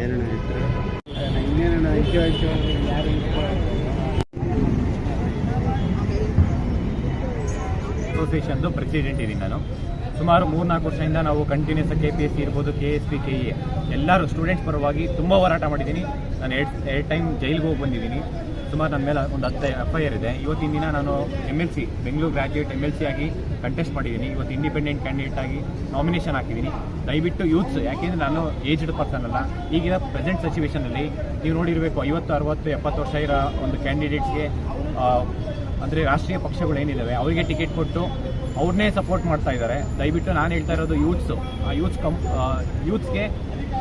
ಏನಣ್ಣ ಪ್ರೆಸಿಡೆಂಟ್ ಇದೀನಿ ನಾನು. ಸುಮಾರು ಮೂರ್ನಾಲ್ಕು ವರ್ಷದಿಂದ ನಾವು continuous K P S C ಇರ್ಬೋದು K S P K E ಎಲ್ಲರೂ ಸ್ಟೂಡೆಂಟ್ಸ್ ಪರವಾಗಿ ತುಂಬ ಹೋರಾಟ ಮಾಡಿದ್ದೀನಿ. ನಾನು ಎರಡು ಎರಡು ಟೈಮ್ ಜೈಲಿಗೆ ಹೋಗಿ ಬಂದಿದ್ದೀನಿ. ಸುಮಾರು ನನ್ನ ಮೇಲೆ ಒಂದು ಹತ್ತು ಎಫ್ ಐ ಆರ್ ಇದೆ. ಇವತ್ತಿನ ದಿನ ನಾನು M L C Bengaluru graduate M L C ಆಗಿ ಕಂಟೆಸ್ಟ್ ಮಾಡಿದ್ದೀನಿ. ಇವತ್ತು ಇಂಡಿಪೆಂಡೆಂಟ್ ಕ್ಯಾಂಡಿಡೇಟ್ ಆಗಿ ನಾಮಿನೇಷನ್ ಹಾಕಿದ್ದೀನಿ. ದಯವಿಟ್ಟು ಯೂತ್ಸ್ ಯಾಕೆಂದರೆ ನಾನು ಏಜ್ಡ್ ಪರ್ಸನ್ ಅಲ್ಲ. ಈಗಿನ ಪ್ರೆಸೆಂಟ್ ಸಿಚುವೇಷನಲ್ಲಿ ನೀವು ನೋಡಿರಬೇಕು, ಐವತ್ತು, ಅರವತ್ತು, ಎಪ್ಪತ್ತು ವರ್ಷ ಇರೋ ಒಂದು ಕ್ಯಾಂಡಿಡೇಟ್ಸ್ಗೆ ಅಂದರೆ ರಾಷ್ಟ್ರೀಯ ಪಕ್ಷಗಳು ಏನಿದ್ದಾವೆ ಅವರಿಗೆ ಟಿಕೆಟ್ ಕೊಟ್ಟು ಅವ್ರನ್ನೇ ಸಪೋರ್ಟ್ ಮಾಡ್ತಾ ಇದ್ದಾರೆ. ದಯವಿಟ್ಟು ನಾನು ಹೇಳ್ತಾ ಇರೋದು ಯೂತ್ಸು ಆ ಯೂತ್ಸ್ ಕಂಪ್ ಯೂತ್ಸ್ಗೆ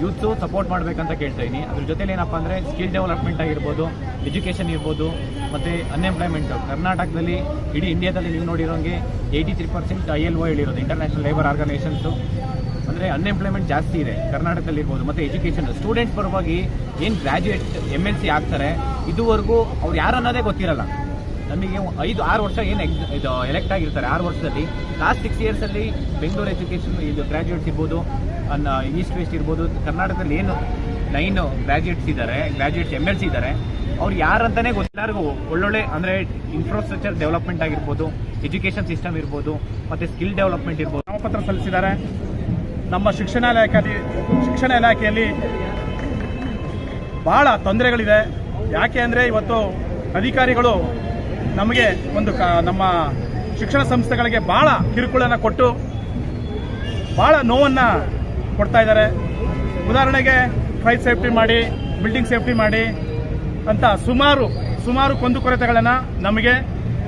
ಯೂತ್ಸು ಸಪೋರ್ಟ್ ಮಾಡಬೇಕಂತ ಕೇಳ್ತಾ ಇದ್ದೀನಿ ಅದ್ರ ಜೊತೆಲಿ ಏನಪ್ಪ ಅಂದರೆ ಸ್ಕಿಲ್ ಡೆವಲಪ್ಮೆಂಟ್ ಆಗಿರ್ಬೋದು ಎಜುಕೇಷನ್ ಇರ್ಬೋದು, ಮತ್ತು ಅನ್ಎಂಪ್ಲಾಯ್ಮೆಂಟು ಕರ್ನಾಟಕದಲ್ಲಿ ಇಡೀ ಇಂಡಿಯಾದಲ್ಲಿ ನೀವು ನೋಡಿರೋಂಗೆ eighty three percent I L O ಹೇಳಿರೋದು ಇಂಟರ್ನ್ಯಾಷನಲ್ ಲೇಬರ್ ಆರ್ಗನೈಸೇಷನ್ಸು ಅಂದರೆ ಅನ್ಎಂಪ್ಲಾಯ್ಮೆಂಟ್ ಜಾಸ್ತಿ ಇದೆ ಕರ್ನಾಟಕದಲ್ಲಿ ಇರ್ಬೋದು, ಮತ್ತು ಎಜುಕೇಷನ್ ಸ್ಟೂಡೆಂಟ್ಸ್ ಪರವಾಗಿ ಏನು ಗ್ರ್ಯಾಜುಯೇಟ್ ಎಂ ಎಲ್ ಸಿ ಆಗ್ತಾರೆ, ಇದುವರೆಗೂ ಅವ್ರು ಯಾರು ಅನ್ನೋದೇ ಗೊತ್ತಿರಲ್ಲ. ನಮಗೆ ಐದು, ಆರು ವರ್ಷ ಏನು ಇದು ಎಲೆಕ್ಟ್ ಆಗಿರ್ತಾರೆ. ಆರು ವರ್ಷದಲ್ಲಿ ಲಾಸ್ಟ್ ಸಿಕ್ಸ್ ಇಯರ್ಸಲ್ಲಿ ಬೆಂಗಳೂರು ಎಜುಕೇಷನ್ ಇದು ಗ್ರ್ಯಾಜುಯೇಟ್ಸ್ ಇರ್ಬೋದು, ಅನ್ನ ಈಸ್ಟ್ ವೆಸ್ಟ್ ಇರ್ಬೋದು, ಕರ್ನಾಟಕದಲ್ಲಿ ಏನು ನೈನ್ ಗ್ರ್ಯಾಜುಯೇಟ್ಸ್ ಇದ್ದಾರೆ ಗ್ರ್ಯಾಜುಯೇಟ್ಸ್ ಎಂ ಎಲ್ ಸಿ ಇದ್ದಾರೆ. ಅವ್ರು ಯಾರಂತಲೇ ಗೊತ್ತಿಲ್ಲರಿಗೂ ಒಳ್ಳೊಳ್ಳೆ ಅಂದರೆ ಇನ್ಫ್ರಾಸ್ಟ್ರಕ್ಚರ್ ಡೆವಲಪ್ಮೆಂಟ್ ಆಗಿರ್ಬೋದು ಎಜುಕೇಷನ್ ಸಿಸ್ಟಮ್ ಇರ್ಬೋದು, ಮತ್ತು ಸ್ಕಿಲ್ ಡೆವಲಪ್ಮೆಂಟ್ ಇರ್ಬೋದು. ನಾಮಪತ್ರ ಸಲ್ಲಿಸಿದ್ದಾರೆ. ನಮ್ಮ ಶಿಕ್ಷಣ ಇಲಾಖೆಯಲ್ಲಿ ಶಿಕ್ಷಣ ಇಲಾಖೆಯಲ್ಲಿ ಭಾಳ ತೊಂದರೆಗಳಿದೆ. ಯಾಕೆ ಅಂದರೆ ಇವತ್ತು ಅಧಿಕಾರಿಗಳು ನಮಗೆ ಒಂದು ನಮ್ಮ ಶಿಕ್ಷಣ ಸಂಸ್ಥೆಗಳಿಗೆ ಭಾಳ ಕಿರುಕುಳನ ಕೊಟ್ಟು ಭಾಳ ನೋವನ್ನು ಕೊಡ್ತಾ ಇದ್ದಾರೆ. ಉದಾಹರಣೆಗೆ ಫ್ಲೈಟ್ ಸೇಫ್ಟಿ ಮಾಡಿ ಬಿಲ್ಡಿಂಗ್ ಸೇಫ್ಟಿ ಮಾಡಿ ಅಂತ ಸುಮಾರು ಸುಮಾರು ಕುಂದುಕೊರತೆಗಳನ್ನು ನಮಗೆ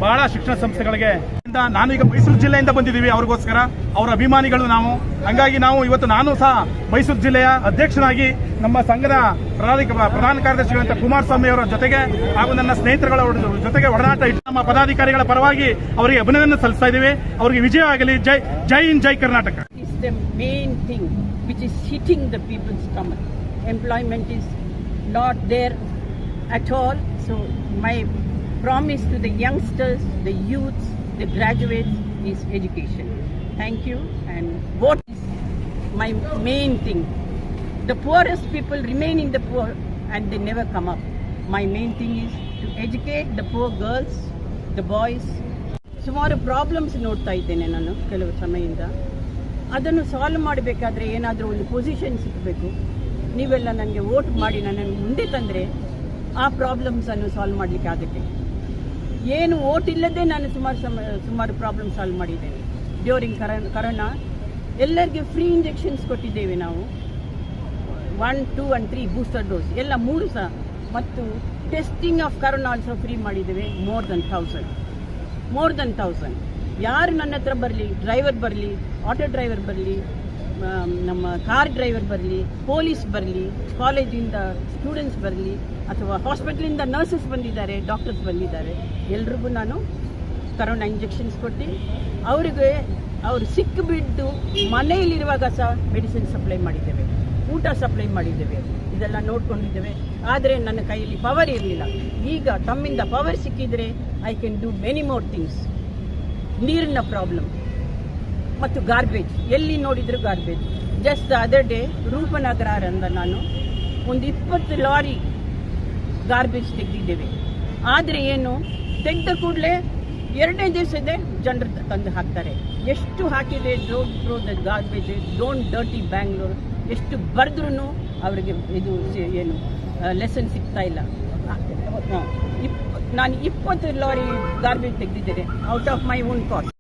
ಭಾಳ ಶಿಕ್ಷಣ ಸಂಸ್ಥೆಗಳಿಗೆ ಇಂದ ಈಗ ಮೈಸೂರು ಜಿಲ್ಲೆಯಿಂದ ಬಂದಿದ್ದೀವಿ ಅವ್ರಿಗೋಸ್ಕರ. ಅವರ ಅಭಿಮಾನಿಗಳು ನಾವು. ಹಂಗಾಗಿ ನಾವು ಇವತ್ತು ನಾನು ಸಹ ಮೈಸೂರು ಜಿಲ್ಲೆಯ ಅಧ್ಯಕ್ಷನಾಗಿ ನಮ್ಮ ಸಂಘದ ಪ್ರಧಾನ ಕಾರ್ಯದರ್ಶಿಗಳಂತ ಕುಮಾರಸ್ವಾಮಿ ಅವರ ಜೊತೆಗೆ ಹಾಗೂ ನನ್ನ ಸ್ನೇಹಿತರುಗಳ ಜೊತೆಗೆ ಒಡನಾಟ ಇಟ್ಟು ನಮ್ಮ ಪದಾಧಿಕಾರಿಗಳ ಪರವಾಗಿ ಅವರಿಗೆ ಅಭಿನಂದನೆ ಸಲ್ಲಿಸ್ತಾ ಇದ್ದೀವಿ. ಅವರಿಗೆ ವಿಜಯ ಆಗಲಿ. ಜೈ ಜೈ ಇನ್ ಜೈ Karnataka. Thing which is hitting the people's stomach. Employment is not there at all. So my promise to the youngsters, the graduate is education. Thank you and what is my main thing. The poorest people remain in the poor and they never come up. My main thing is to educate the poor girls, the boys. ಸುಮಾರು problems ನೋಡ್ತಾ ಇದ್ದೇನೆ ನಾನು ಕೆಲವು ಸಮಯದಿಂದ ಅದನ್ನು solve ಮಾಡಬೇಕಾದ್ರೆ ಏನಾದರೂ ಒಂದು ಪೊಸಿಷನ್ ಸಿಗಬೇಕು ನೀವೆಲ್ಲ ನನಗೆ ವೋಟ್ ಮಾಡಿ ನನ್ನನ್ನು ಮುಂದೆ ತಂದರೆ ಆ ಪ್ರಾಬ್ಲಮ್ಸನ್ನು ಸಾಲ್ವ್ ಮಾಡಲಿಕ್ಕೆ ಆಗುತ್ತೆ ಏನು ಓಟ್ ಇಲ್ಲದೆ ನಾನು ಸುಮಾರು ಸಮ, ಸುಮಾರು ಪ್ರಾಬ್ಲಮ್ ಸಾಲ್ವ್ ಮಾಡಿದ್ದೇನೆ. ಡ್ಯೂರಿಂಗ್ ಕರ, ಕರೋನಾ, ಎಲ್ಲರಿಗೆ ಫ್ರೀ ಇಂಜೆಕ್ಷನ್ಸ್ ಕೊಟ್ಟಿದ್ದೇವೆ ನಾವು. One two and three booster dose ಎಲ್ಲ ಮೂರು ಸಹ. ಮತ್ತು testing of corona also free ಮಾಡಿದ್ದೇವೆ. More than thousand more than thousand ಯಾರು ನನ್ನ ಹತ್ರ ಬರಲಿ ಡ್ರೈವರ್ ಬರಲಿ ಆಟೋ ಡ್ರೈವರ್ ಬರಲಿ ನಮ್ಮ ಕಾರ್ ಡ್ರೈವರ್ ಬರಲಿ ಪೊಲೀಸ್ ಬರಲಿ ಕಾಲೇಜಿಂದ ಸ್ಟೂಡೆಂಟ್ಸ್ ಬರಲಿ, ಅಥವಾ ಹಾಸ್ಪಿಟ್ಲಿಂದ ನರ್ಸಸ್ ಬಂದಿದ್ದಾರೆ ಡಾಕ್ಟರ್ಸ್ ಬಂದಿದ್ದಾರೆ, ಎಲ್ರಿಗೂ ನಾನು ಕರೋನಾ ಇಂಜೆಕ್ಷನ್ಸ್ ಕೊಟ್ಟು, ಅವರಿಗೆ ಅವರು ಸಿಕ್ಕಿಬಿದ್ದು ಮನೆಯಲ್ಲಿರುವಾಗ ಸಹ ಮೆಡಿಸಿನ್ ಸಪ್ಲೈ ಮಾಡಿದ್ದೇವೆ. ಊಟ ಸಪ್ಲೈ ಮಾಡಿದ್ದೇವೆ. ಇದೆಲ್ಲ ನೋಡ್ಕೊಂಡಿದ್ದೇವೆ. ಆದರೆ ನನ್ನ ಕೈಯಲ್ಲಿ ಪವರ್ ಇರಲಿಲ್ಲ. ಈಗ ತಮ್ಮಿಂದ ಪವರ್ ಸಿಕ್ಕಿದರೆ I can do many more things ನೀರಿನ ಪ್ರಾಬ್ಲಮ್ ಮತ್ತು ಗಾರ್ಬೇಜ್ ಎಲ್ಲಿ ನೋಡಿದ್ರು garbage just other day Rupanagara ಅಂದ ನಾನು ಒಂದು ಇಪ್ಪತ್ತು ಲಾರಿ ಗಾರ್ಬೇಜ್ ತೆಗೆದಿದ್ದೇವೆ. ಆದರೆ ಏನು, ತೆಗೆದ ಕೂಡಲೇ ಎರಡನೇ ದಿವಸದೇ ಜನರು ತಂದು ಹಾಕ್ತಾರೆ. ಎಷ್ಟು ಹಾಕಿದೆ don't throw the garbage don't dirty Bangalore ಎಷ್ಟು ಬರೆದ್ರೂ ಅವರಿಗೆ ಇದು ಏನು ಲೆಸನ್ ಸಿಗ್ತಾ ಇಲ್ಲ. ಇಪ್ ನಾನು ಇಪ್ಪತ್ತು lorry garbage ತೆಗೆದಿದ್ದೇನೆ out of my own cost